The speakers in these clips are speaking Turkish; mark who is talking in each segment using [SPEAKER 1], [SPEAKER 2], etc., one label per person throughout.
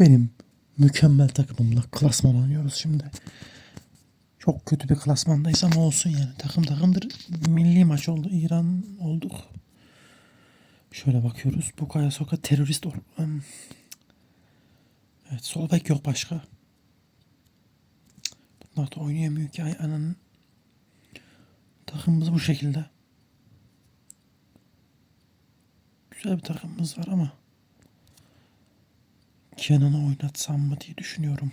[SPEAKER 1] benim mükemmel takımımla klasman oynuyoruz şimdi. Çok kötü bir klasmandayız ama olsun yani. Takım takımdır. Milli maç oldu. İran olduk. Şöyle bakıyoruz. Bukaya Soka terörist ol. Evet sol bek yok başka. Bunlar da oynayamıyor ki ay ananın. Takımımız bu şekilde. Güzel bir takımımız var ama Kenan'ı oynatsam mı diye düşünüyorum.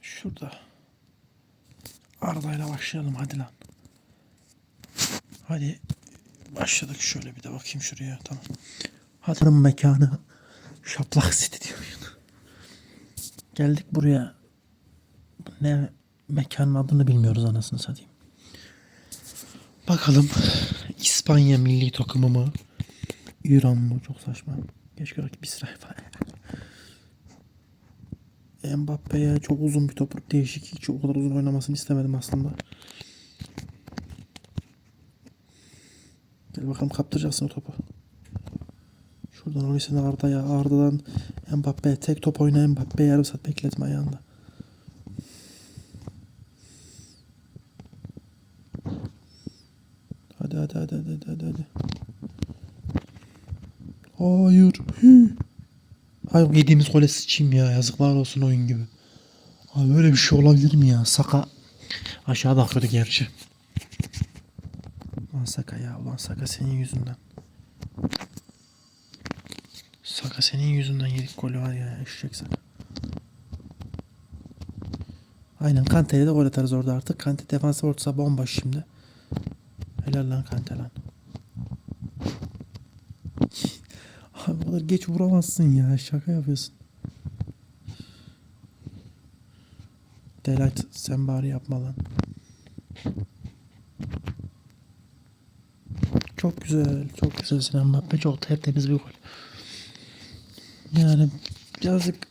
[SPEAKER 1] Şurada. Arda'yla başlayalım hadi lan. Hadi başladık şöyle bir de bakayım şuraya tamam. Hatırım mekanı Şaplak City diyor. Geldik buraya. Ne mekanın adını bilmiyoruz anasını satayım. Bakalım İspanya milli takımı mı? İran mı? Çok saçma. Keşke rakip İsrail falan. Mbappe'ye çok uzun bir top değişik. Hiç o kadar uzun oynamasını istemedim aslında. Gel bakalım kaptıracaksın o topu. Şuradan orasını Arda'ya. Arda'dan Mbappe'ye tek top oyna Mbappe'ye yarım saat bekletme ayağında. Hadi hadi hadi hadi hadi hadi. Hayır. Hü. Hayır yediğimiz gole sıçayım ya. Yazıklar olsun oyun gibi. Abi böyle bir şey olabilir mi ya? Saka aşağı bakıyordu gerçi. Ulan Saka ya. Ulan Saka senin yüzünden. Saka senin yüzünden yedik golü var ya. Eşek Saka. Aynen Kante'yle de gol atarız orada artık. Kante defans ortası bomboş şimdi. Helal lan Kante lan. Abi bu kadar geç vuramazsın ya. Şaka yapıyorsun. Delight sen bari yapma lan. Çok güzel. Çok güzel Sinan Mbappe. Çok tertemiz bir gol. Yani birazcık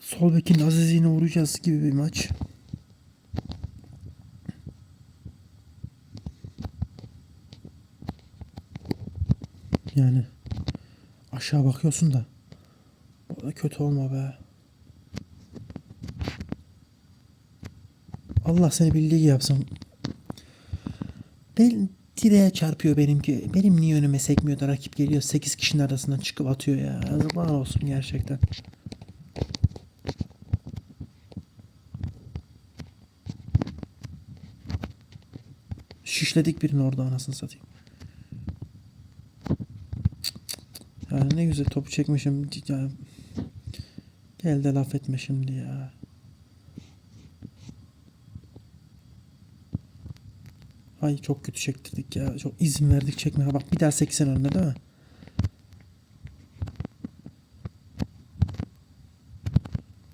[SPEAKER 1] sol bekin azizliğine uğrayacağız gibi bir maç. Yani aşağı bakıyorsun da bu kötü olma be. Allah seni bildiği gibi yapsın. Ben direğe çarpıyor benimki. Benim niye önüme sekmiyor da rakip geliyor 8 kişinin arasından çıkıp atıyor ya. Yazıklar olsun gerçekten. Şişledik birini orada anasını satayım. Ne güzel topu çekmişim. Ya. Gel de laf etme şimdi ya. Ay çok kötü çektirdik ya. Çok izin verdik çekmeye. Bak bir daha 80 önüne değil mi?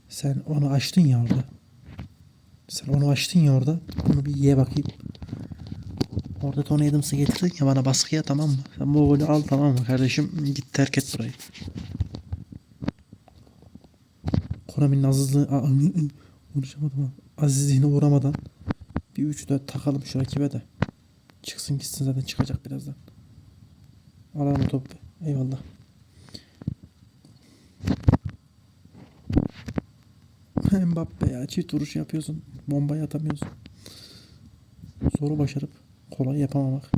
[SPEAKER 1] Sen onu açtın ya orada. Sen onu açtın ya orada. Bunu bir ye bakayım. Orada Tony Adams'ı getirdin ya bana baskıya tamam mı? Sen bu golü al tamam mı kardeşim? Git terk et burayı. Konami'nin azizliği... Konuşamadım. Azizliğine uğramadan bir 3-4 takalım şu rakibe de. Çıksın gitsin zaten çıkacak birazdan. Alalım o topu. Eyvallah. Mbappe ya çift vuruş yapıyorsun. Bombayı atamıyorsun. Zoru başarıp kolay yapamamak.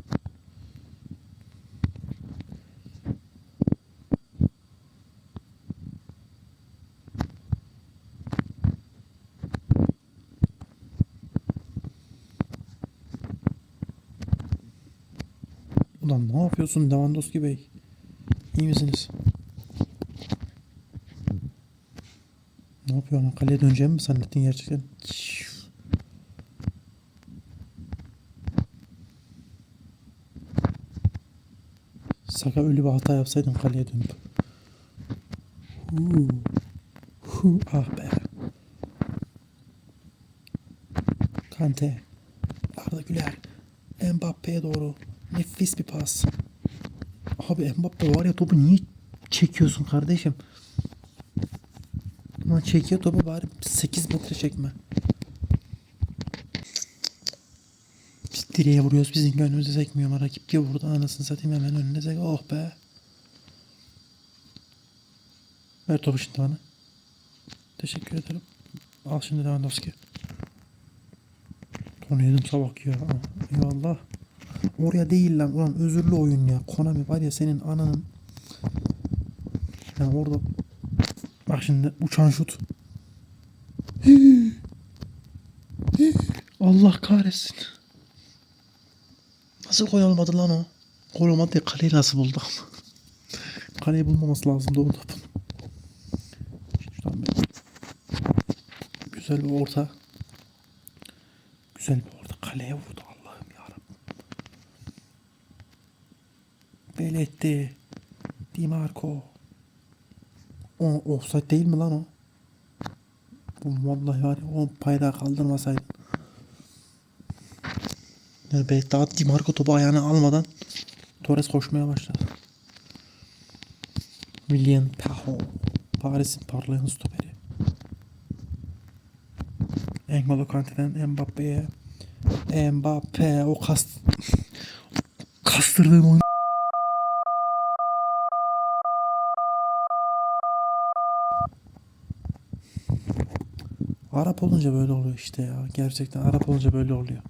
[SPEAKER 1] Ulan ne yapıyorsun Lewandowski Bey? İyi misiniz? Ne yapıyorsun? Kaleye döneceğimi mi zannettin gerçekten? Saka öyle bir hata yapsaydın kaleye dönüp. Huu. Huu. Ah be. Kante. Arda Güler. Mbappe'ye doğru. Nefis bir pas. Abi Mbappe var ya topu niye çekiyorsun kardeşim? Ama çekiyor topu bari 8 metre çekme. Direğe vuruyoruz bizim önümüze sekmiyor ama rakip diye vurdu anasını satayım hemen önüne sek. Oh be. Ver topu şimdi bana. Teşekkür ederim. Al şimdi Lewandowski. Onu yedim sabah ya. Eyvallah. Oraya değil lan. Ulan özürlü oyun ya. Konami var ya senin ananın. Yani orada. Bak şimdi uçan şut. Allah kahretsin. Nasıl gol olmadı lan o? Gol olmadı diye kaleyi nasıl buldu ama. Kaleyi bulmaması. Şuradan bir güzel bir orta. Güzel bir orta. Kaleye vurdu Allah'ım yarabbim. Belletti. Di Marco. O offside değil mi lan o? Vallahi var ya o bayrağı kaldırmasaydın. Yani daha Di Marco topu ayağına almadan Torres koşmaya başladı. William Paho. Paris'in parlayan stoperi. N'Golo Kante'den Mbappe'ye. Mbappe o kast kastırdığın oyun Arap olunca böyle oluyor işte ya. Gerçekten Arap olunca böyle oluyor.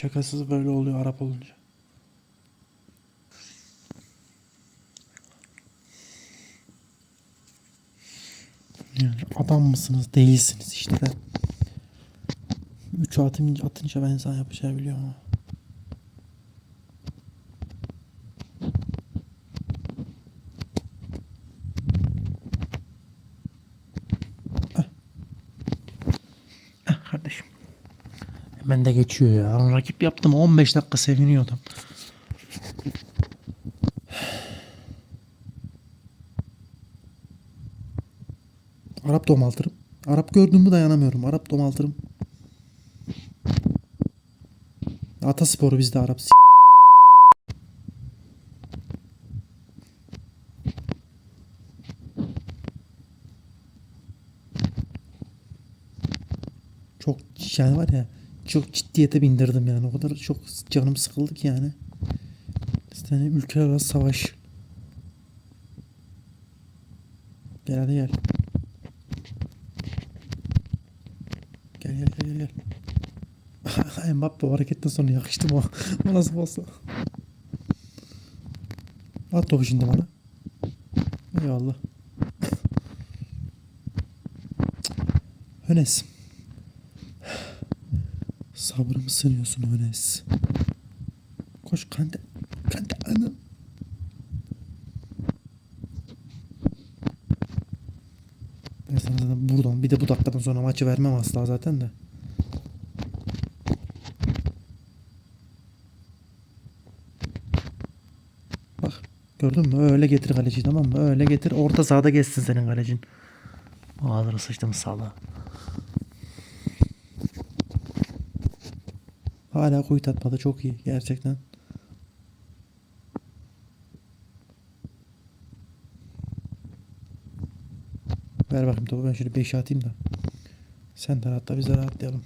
[SPEAKER 1] Şakasız böyle oluyor Arap olunca. Yani adam mısınız değilsiniz işte. 3 atınca, atınca ben sana yapacağı biliyorum ama. Ah. Ah kardeşim. Hemen de geçiyor ya. Rakip yaptım 15 dakika seviniyor adam. Arap domaltırım. Arap gördüğümü dayanamıyorum. Arap domaltırım. Atasporu bizde Arap. Çok yani var ya çok ciddiyete bindirdim yani. O kadar çok canım sıkıldı ki yani. İşte hani ülkeler arası savaş. Gel hadi gel. Gel gel gel gel. gel. Mbappe o hareketten sonra yakıştı mı? nasıl olsa. At topu şimdi bana. Eyvallah. Hönes. Sabrımı sınıyorsun Hönes. Koş kante. Kante anam. Ben sana zaten buradan bir de bu dakikadan sonra maçı vermem asla zaten de. Bak gördün mü öyle getir kaleciyi tamam mı? Öyle getir orta sahada geçsin senin kalecin. Ağzını sıçtım sala. Hala kuyut atmadı çok iyi gerçekten. Ver bakayım topu ben şöyle 5'e atayım da. Sen de rahatla biz de rahatlayalım.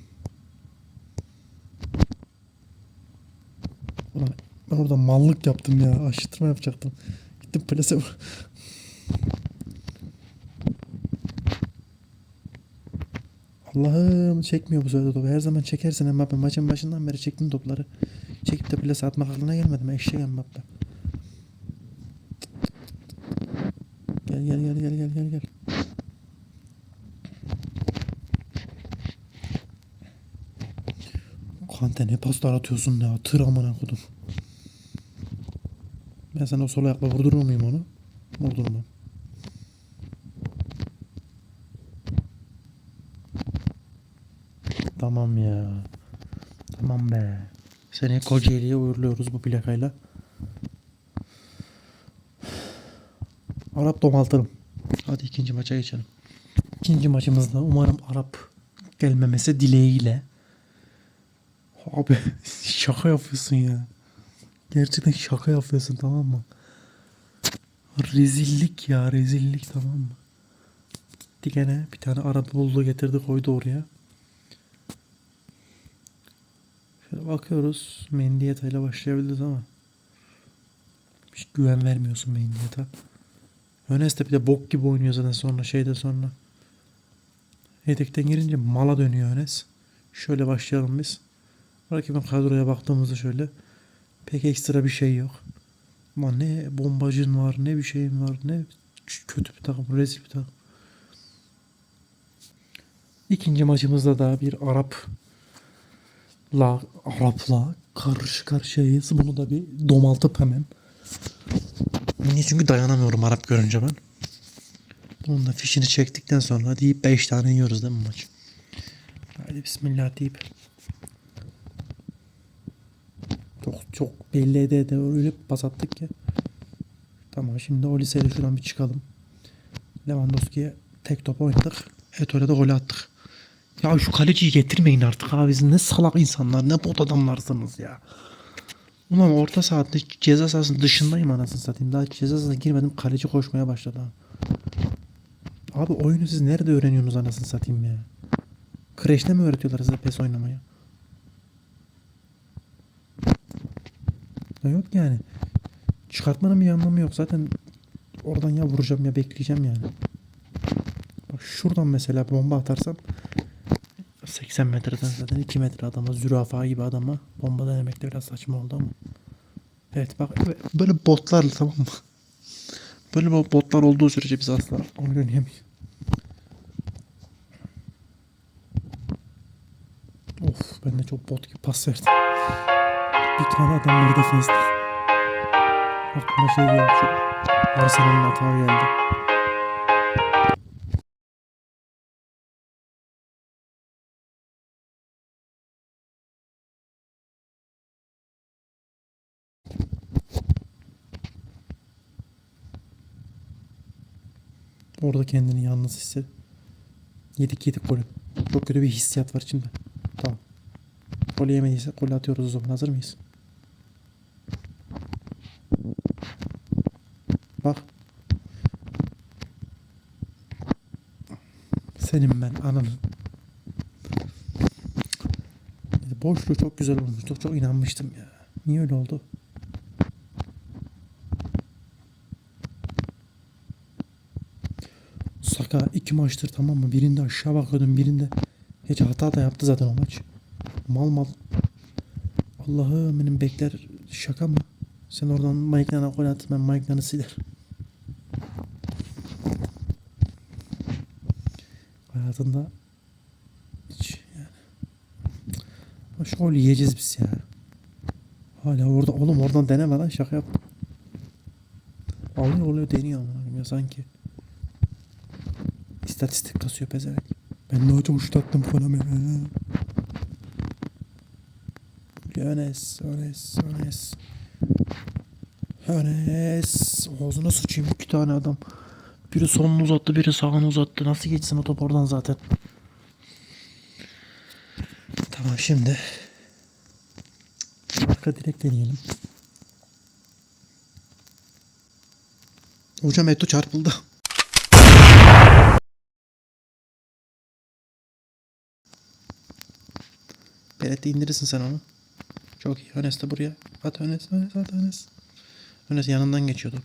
[SPEAKER 1] Ulan ben orada mallık yaptım ya. Aşıtırma yapacaktım. Gittim plase Allah'ım çekmiyor bu sırada topu. Her zaman çekersin Mbappe. Maçın başından beri çektim topları. Çekip de plase atmak aklına gelmedi mi? Eşek Mbappe. Gel gel gel gel gel gel gel. Kante ne paslar atıyorsun ya. Tır amına kodum. Ben sana o sol ayakla vurdurur muyum onu? Vurdurmam. Tamam ya. Tamam be. Seni Kocaeli'ye uğurluyoruz bu plakayla. Arap domaltırım. Hadi ikinci maça geçelim. İkinci maçımızda umarım Arap gelmemesi dileğiyle. Abi şaka yapıyorsun ya. Gerçekten şaka yapıyorsun tamam mı? Rezillik ya rezillik tamam mı? Gitti bir tane Arap buldu getirdi koydu oraya. Şöyle bakıyoruz. Mendiyeta ile başlayabiliriz ama. Hiç güven vermiyorsun Mendiyeta. Hönes de bir de bok gibi oynuyor zaten sonra şeyde sonra. Yedekten girince mala dönüyor Hönes. Şöyle başlayalım biz. Rakibin kadroya baktığımızda şöyle. Pek ekstra bir şey yok. Ama ne bombacın var ne bir şeyin var ne kötü bir takım rezil bir takım. İkinci maçımızda da bir Arap la Arap'la karşı karşıyayız. Bunu da bir domaltıp hemen. Niye? Çünkü dayanamıyorum Arap görünce ben. Bunun da fişini çektikten sonra deyip 5 tane yiyoruz değil mi maç? Hadi bismillah deyip. Çok çok belli ede ede öyle pas attık ki. Tamam şimdi o liseyle şuradan bir çıkalım. Lewandowski'ye tek top oynadık. Eto'ya da gol attık. Ya şu kaleciyi getirmeyin artık abi. Siz ne salak insanlar ne bot adamlarsınız ya. Ulan orta saatte ceza sahasının dışındayım anasını satayım. Daha ceza sahasına girmedim kaleci koşmaya başladı. Abi oyunu siz nerede öğreniyorsunuz anasını satayım ya? Kreşte mi öğretiyorlar size pes oynamayı? Ya yok yani. Çıkartmanın bir anlamı yok. Zaten oradan ya vuracağım ya bekleyeceğim yani. Bak şuradan mesela bomba atarsam 80 metreden zaten 2 metre adama zürafa gibi adama bomba denemek de biraz saçma oldu ama. Evet bak böyle botlarla tamam mı? Böyle botlar olduğu sürece biz asla oyun oynayamayız. Of ben de çok bot gibi pas verdim. Bir tane adam var defansta. Aklıma şey geldi Arsenal'ın hata geldi. Orada kendini yalnız hisset. Yedik yedik golü. Çok kötü bir hissiyat var içimde. Tamam. Gol yemediyse gol atıyoruz o zaman. Hazır mıyız? Bak. Senin ben ananın. Boşluğu çok güzel olmuş. Çok çok inanmıştım ya. Niye öyle oldu? Saka iki maçtır tamam mı? Birinde aşağı bakıyordum birinde. Hiç hata da yaptı zaten o maç. Mal mal. Allah'ım benim bekler şaka mı? Sen oradan Mike'larına gol at ben Mike'larını siler. Hayatında hiç yani. Şu gol yiyeceğiz biz ya. Hala orada oğlum oradan deneme lan şaka yap. Alıyor oluyor deniyor ama ya sanki. İstatistik kasıyor pezevenk. Ben daha çok şut attım falan. Önes, Önes, Önes. Önes. Ağzına sıçayım iki tane adam. Biri solunu uzattı, biri sağını uzattı. Nasıl geçsin o top oradan zaten? Tamam şimdi. Arka direk deneyelim. Hocam Eto çarpıldı. Beret'te indirirsin sen onu. Çok iyi. Önes de buraya. At Önes, Önes, at Önes. Önes yanından geçiyor top.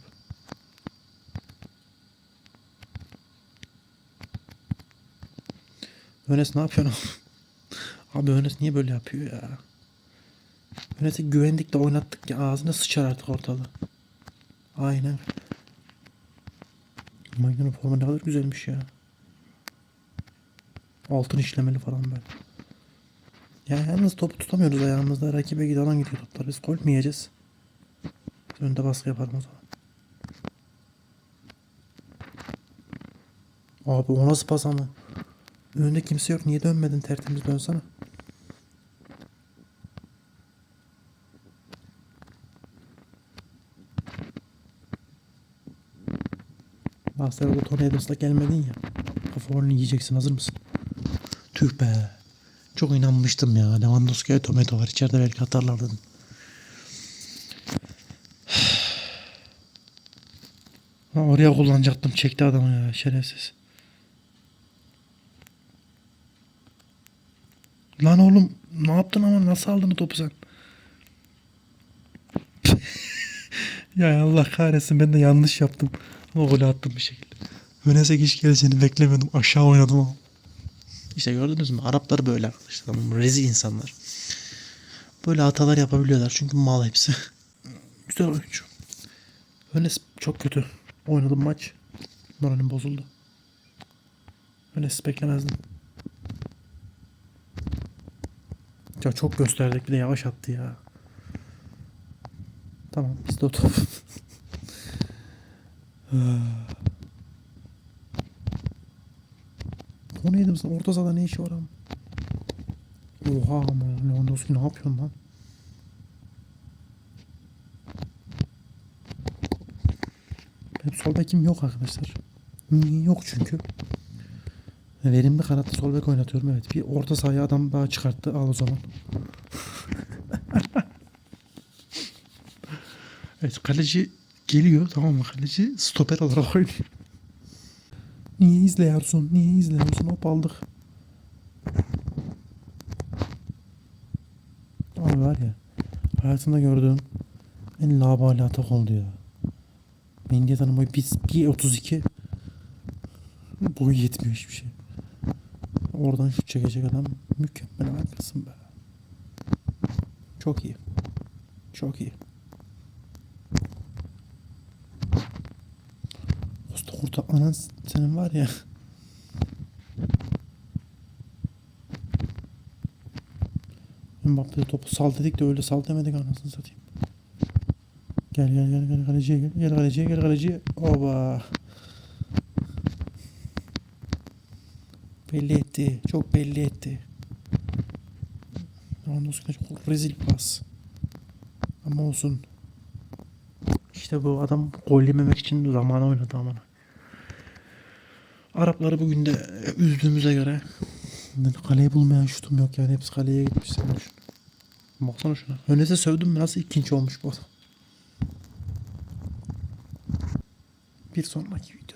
[SPEAKER 1] Önes ne yapıyorsun? Abi Önes niye böyle yapıyor ya? Önes'i güvendik de oynattık ya ağzına sıçar artık ortalığı. Aynen. Magnum forma ne kadar güzelmiş ya. Altın işlemeli falan böyle. Ya yalnız topu tutamıyoruz ayağımızda. Rakibe giden gidiyor toplar. Biz gol mü yiyeceğiz? Önde baskı yapalım o zaman. Abi o nasıl pas ama? Önünde kimse yok. Niye dönmedin tertemiz dönsene. Barcelona Tornado's'la gelmedin ya. Kafa yiyeceksin. Hazır mısın? Tüh be. Çok inanmıştım ya. Lewandowski'ye tomato var. İçeride belki atarlar. Ha, oraya kullanacaktım. Çekti adamı ya. Şerefsiz. Lan oğlum ne yaptın ama nasıl aldın topu sen? ya Allah kahretsin ben de yanlış yaptım. Ama golü attım bir şekilde. Önes'e hiç geleceğini beklemiyordum. Aşağı oynadım ama. İşte gördünüz mü? Araplar böyle arkadaşlar. Rezil insanlar. Böyle hatalar yapabiliyorlar. Çünkü mal hepsi. Güzel oyuncu. Önes çok kötü. Oynadım maç. Moralim bozuldu. Önes beklemezdim. Ya çok gösterdik bir de yavaş attı ya. Tamam biz de o. o neydi mesela orta sahada ne işi var ama? Oha ama Lewandowski ne yapıyorsun lan? Benim sol bekim yok arkadaşlar. Niye Yok çünkü. Verimli kanatta sol bek oynatıyorum evet. Bir orta sahaya adam daha çıkarttı al o zaman. evet kaleci geliyor tamam mı? Kaleci stoper olarak oynuyor. Niye izliyorsun? Niye izliyorsun? Hop aldık. Abi var ya hayatımda gördüğüm en labali atak oldu ya. Mendya'nın boyu 1.32 boyu yetmiyor hiçbir şey. Oradan şut çekecek adam mükemmel harikasın be. Çok iyi. Çok iyi. Usta kurta anan senin var ya. Mbappe'de topu sal dedik de öyle sal demedik anasını satayım. Gel gel gel gel kaleciye gel. Gel kaleciye gel kaleciye. Oba. Belli etti. Çok belli etti. Lewandowski'ne çok rezil pas. Ama olsun. İşte bu adam gol yememek için zamana oynadı amına. Arapları bugün de üzdüğümüze göre kaleyi bulmayan şutum yok yani hepsi kaleye gitmiş sen düşün. Baksana şuna. Öyleyse sövdüm mü nasıl ikinci olmuş bu adam. Bir sonraki video.